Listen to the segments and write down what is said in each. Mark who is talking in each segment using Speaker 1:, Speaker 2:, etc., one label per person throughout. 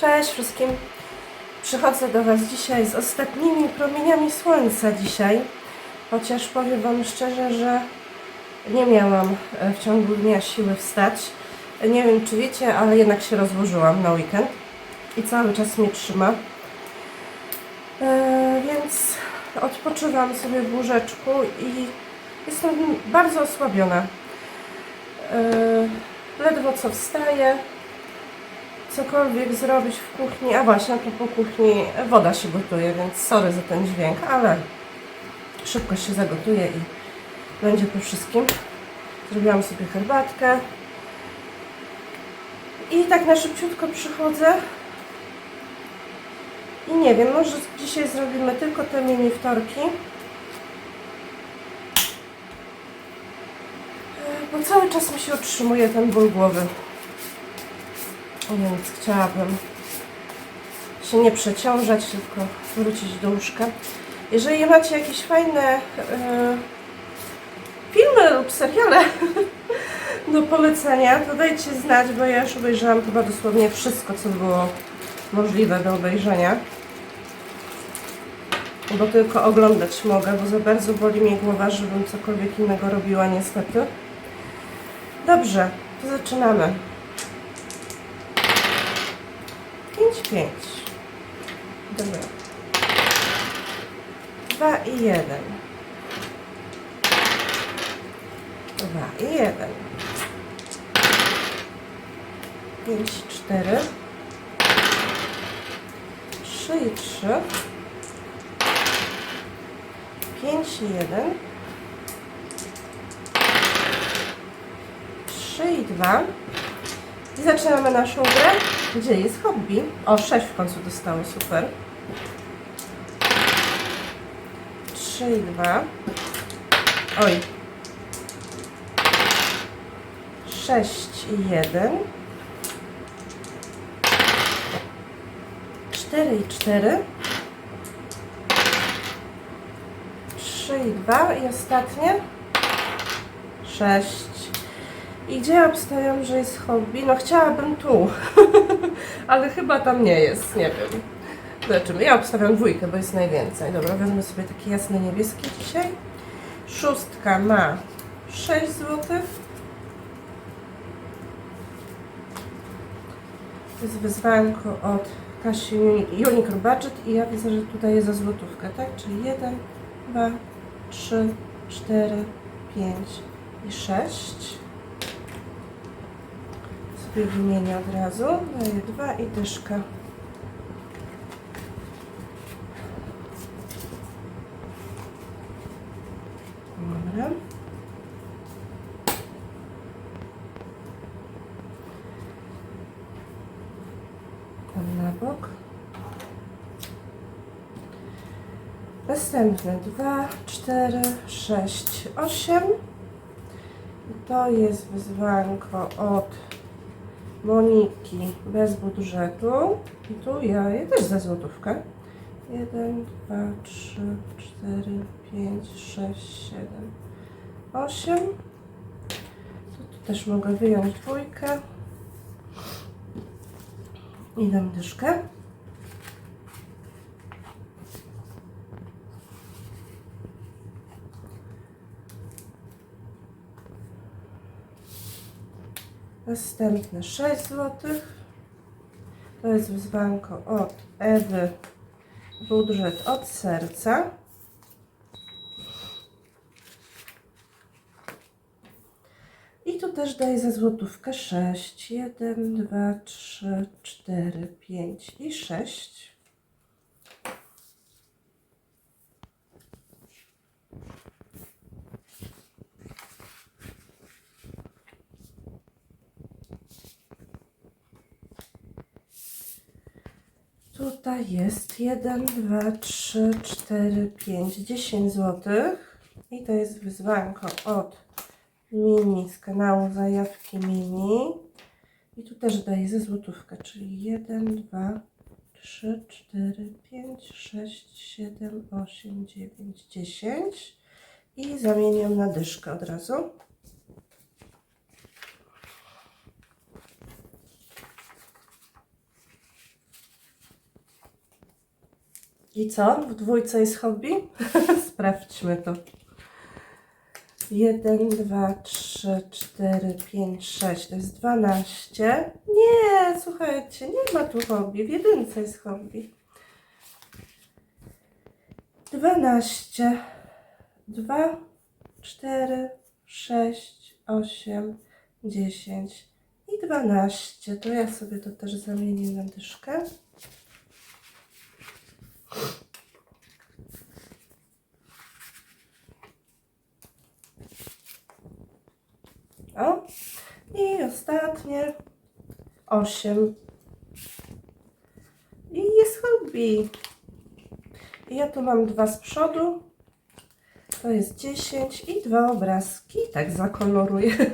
Speaker 1: Cześć wszystkim. Przychodzę do Was dzisiaj z ostatnimi promieniami słońca dzisiaj. Chociaż powiem Wam szczerze, że nie miałam e, w ciągu dnia siły wstać. Nie wiem czy wiecie, ale jednak się rozłożyłam na weekend i cały czas mnie trzyma. E, więc odpoczywam sobie w łóżeczku i jestem bardzo osłabiona. E, ledwo co wstaję, cokolwiek zrobić w kuchni. A właśnie, a propos kuchni, woda się gotuje, więc sorry za ten dźwięk, ale szybko się zagotuje i będzie po wszystkim. Zrobiłam sobie herbatkę. I tak na szybciutko przychodzę. I nie wiem, może dzisiaj zrobimy tylko te mini wtorki. Bo cały czas mi się utrzymuje ten ból głowy. Więc chciałabym się nie przeciążać, tylko wrócić do łóżka. Jeżeli macie jakieś fajne e, filmy lub seriale do polecenia, to dajcie znać, bo ja już obejrzałam chyba dosłownie wszystko, co było możliwe do obejrzenia. Bo tylko oglądać mogę, bo za bardzo boli mnie głowa, żebym cokolwiek innego robiła niestety. Dobrze, to zaczynamy. 5, 5. Dobra. 2 i 1. 2 i 1. 5, 4. 3 i 3. 5 i 1. 3 i 2. I zaczynamy naszą grę. Gdzie jest hobby? O, 6 w końcu dostało, super. 3 i 2. Oj. 6 i 1. 4 i 4. 3 i 2 i ostatnie 6. I gdzie ja obstawiam, że jest hobby? No chciałabym tu, ale chyba tam nie jest, nie wiem. Zobaczymy. Ja obstawiam dwójkę, bo jest najwięcej. Dobra, wezmę sobie taki jasny niebieski dzisiaj. Szóstka ma 6 zł. To jest wyzwanko od Kasi Uni- Unique Budget i ja widzę, że tutaj jest za złotówkę, tak? Czyli 1, 2, 3, 4, 5 i 6 sobie wymienię od razu. Daję dwa i dyszkę. Dobra. Tam na bok. Następne 2, 4, 6, 8. I to jest wyzwanko od Moniki bez budżetu. I tu ja je też za złotówkę. 1, 2, 3, 4, 5, 6, 7, 8. Tu, tu też mogę wyjąć dwójkę. I dam dyszkę. Następne 6 zł. To jest wyzwanko od Ewy. Budżet od serca. I tu też daję za złotówkę 6. 1, 2, 3, 4, 5 i 6. Tutaj jest 1, 2, 3, 4, 5, 10 zł. I to jest wyzwanko od mini z kanału Zajawki Mini. I tu też daję ze złotówkę, czyli 1, 2, 3, 4, 5, 6, 7, 8, 9, 10. I zamienię na dyszkę od razu. I co? W dwójce jest hobby? Sprawdźmy to. 1, 2, 3, 4, 5, 6. To jest 12. Nie, słuchajcie, nie ma tu hobby. W jedynce jest hobby. 12, 2, 4, 6, 8, 10 i 12. To ja sobie to też zamienię na dyszkę. O, i ostatnie 8. I jest hobby. I ja tu mam dwa z przodu. To jest 10 i dwa obrazki. Tak zakoloruję.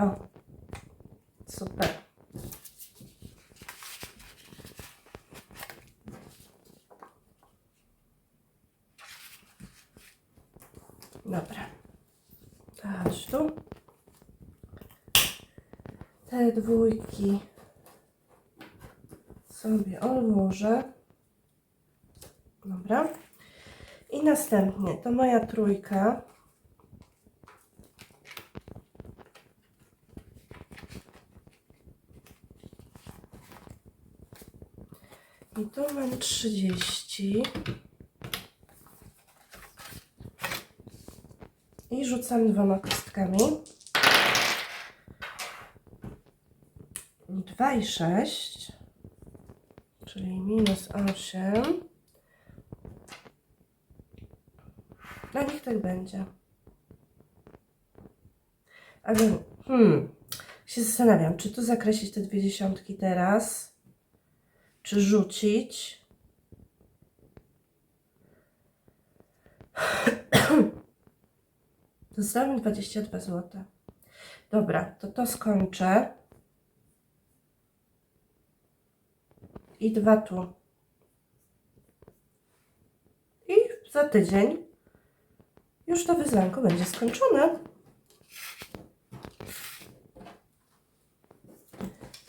Speaker 1: O, super. Dobra. Chodź tu. Te dwójki sobie odłożę. Dobra. I następnie to moja trójka. Mam 30. I rzucam dwoma kostkami. 2 i 6, czyli minus 8. No niech tak będzie. Ale, hmm, się zastanawiam, czy tu zakreślić te dwie dziesiątki teraz, czy rzucić. Zostały mi 22 zł. Dobra, to to skończę. I dwa tu. I za tydzień już to wyzwanko będzie skończone.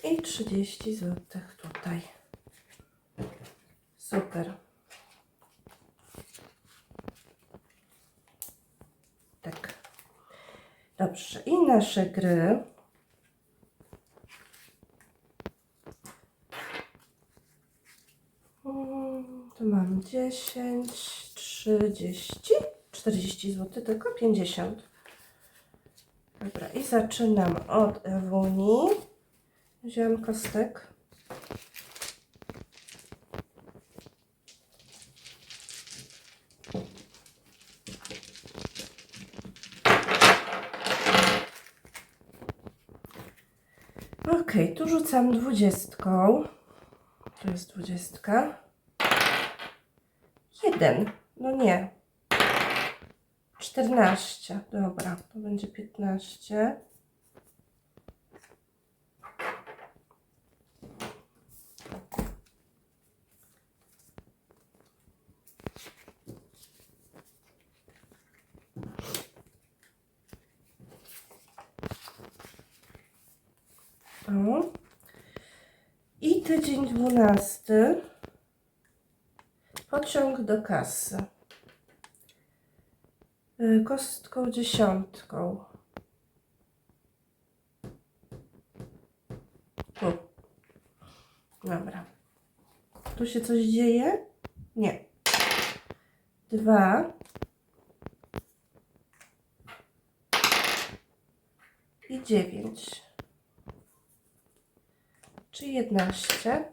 Speaker 1: I 30 zł tutaj. Super. Tak. Dobrze. I nasze gry. Mm, Tu mam 10, 30, 40 zł, tylko 50. Dobra, i zaczynam od Ewuni. Wziąłem kostek. Ok, tu rzucam dwudziestką. Tu jest dwudziestka. Jeden. No nie. Czternaście. Dobra, to będzie piętnaście. O. I tydzień dwunasty. Pociąg do kasy. Y, Kostką dziesiątką. Tu. Dobra. Tu się coś dzieje? Nie. Dwa. I dziewięć. Czy 11?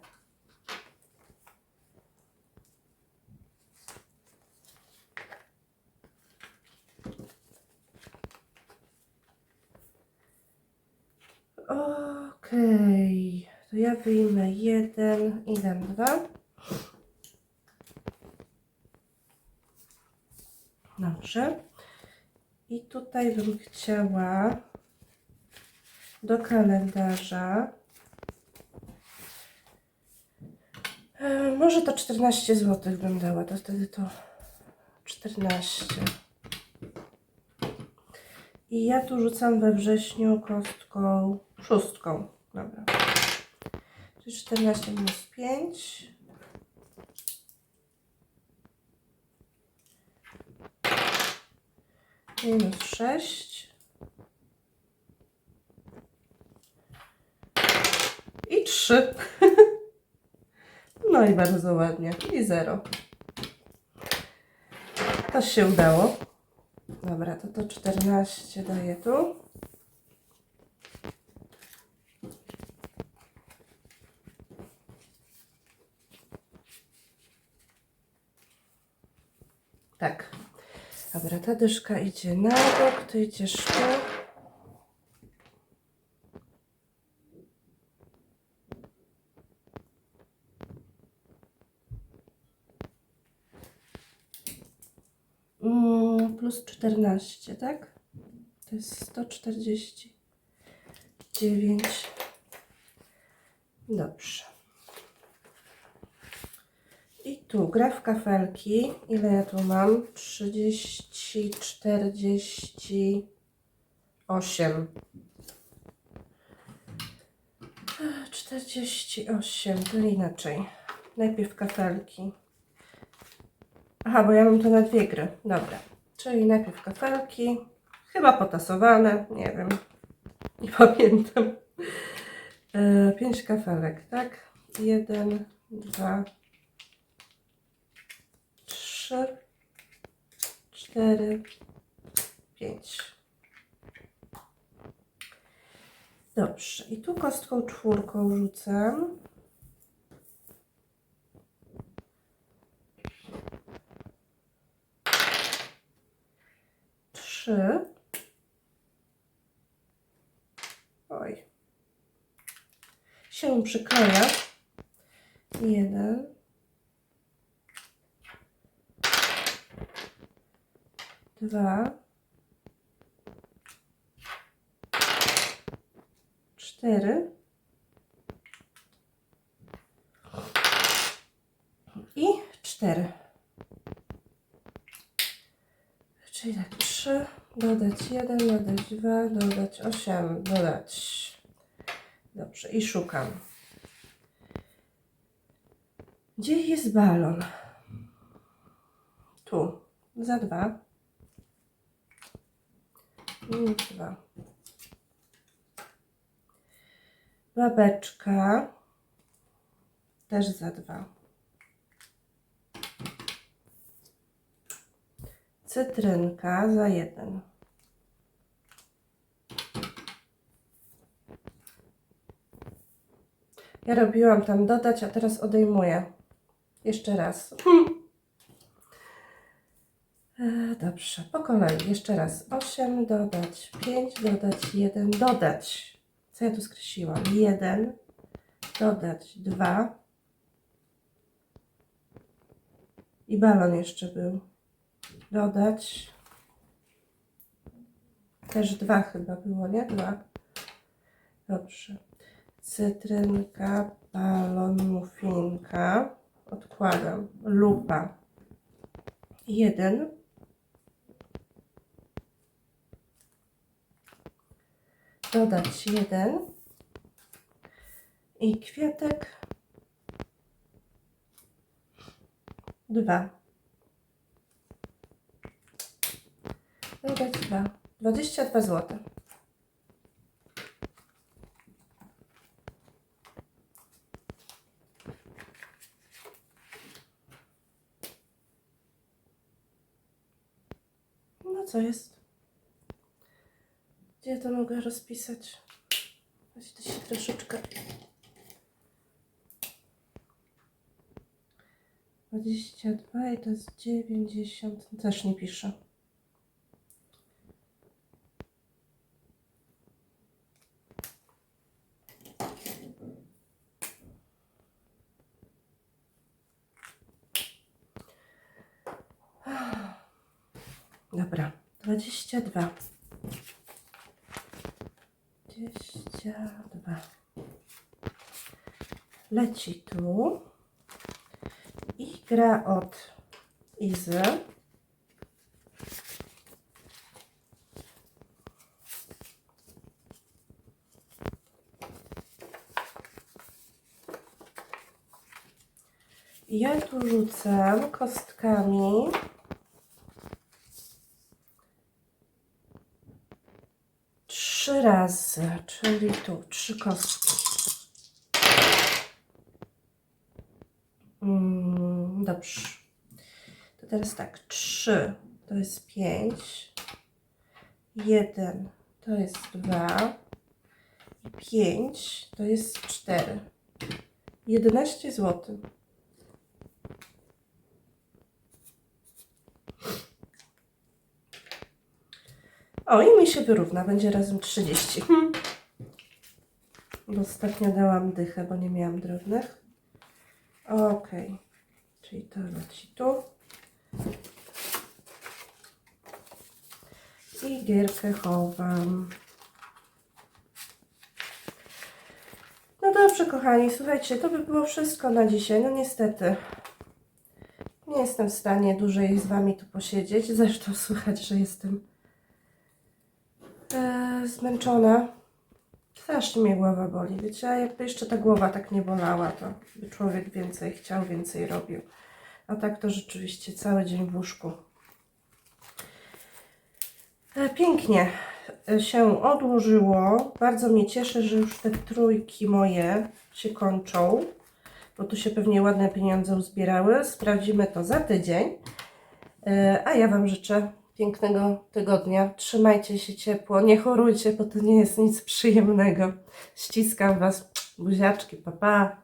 Speaker 1: Okej, to ja wyjmę jeden i dam dwa. Dobrze. I tutaj bym chciała do kalendarza E, Może to 14 zł bym dała, to wtedy to 14. I ja tu rzucam we wrześniu kostką szóstką. Dobra. Czyli 14 minus 5. Minus 6. I 3. No i bardzo ładnie. I 0. To się udało. Dobra, to to 14 daję tu. Tak. Dobra, ta dyszka idzie na bok, ty idziesz tu. Mm, plus 14, tak? To jest 149. Dobrze. I tu gra w kafelki. Ile ja tu mam? 30, 48. 48, to inaczej. Najpierw kafelki. Aha, bo ja mam to na dwie gry. Dobra. Czyli najpierw kafelki. Chyba potasowane. Nie wiem. Nie pamiętam. E, pięć kafelek, tak? Jeden, dwa, trzy, cztery, pięć. Dobrze. I tu kostką czwórką rzucam. Trzy. Oj. Się przykleja. Jeden. Dwa. Cztery. I cztery. Czyli tak, 3, dodać 1, dodać 2, dodać 8, dodać. Dobrze, i szukam. Gdzie jest balon? Tu, za 2. Minus 2. Babeczka, też za 2. Cytrynka za jeden. Ja robiłam tam dodać, a teraz odejmuję. Jeszcze raz. E, Dobrze, po kolei. Jeszcze raz. 8 dodać, 5 dodać, 1 dodać. Co ja tu skreśliłam? 1 dodać, 2 i balon jeszcze był dodać. Też dwa chyba było, nie? Dwa. Dobrze. Cytrynka, balon, muffinka. Odkładam. Lupa. Jeden. Dodać jeden. I kwiatek. Dwa. Dodać dwa. 22 zł. No co jest? Gdzie ja to mogę rozpisać? Weź to się troszeczkę. 22 i to jest 90. Też nie piszę. Dobra, 22. 22. Leci tu i gra od Izy. Ja tu rzucę kostkami Trzy razy, czyli tu trzy kostki. Mm, dobrze. To teraz tak, trzy to jest pięć. Jeden to jest dwa. I pięć to jest cztery. 11 zł. O, i mi się wyrówna, będzie razem 30. Hmm. Bo ostatnio dałam dychę, bo nie miałam drobnych. Ok, czyli to leci tu. I gierkę chowam. No dobrze, kochani, słuchajcie, to by było wszystko na dzisiaj. No niestety, nie jestem w stanie dłużej z Wami tu posiedzieć. Zresztą słychać, że jestem zmęczona. Strasznie mnie głowa boli. Wiecie, a jakby jeszcze ta głowa tak nie bolała, to by człowiek więcej chciał, więcej robił. A tak to rzeczywiście cały dzień w łóżku. E, Pięknie się odłożyło. Bardzo mnie cieszy, że już te trójki moje się kończą, bo tu się pewnie ładne pieniądze uzbierały. Sprawdzimy to za tydzień. E, A ja Wam życzę pięknego tygodnia. Trzymajcie się ciepło, nie chorujcie, bo to nie jest nic przyjemnego. Ściskam Was. Buziaczki, pa pa.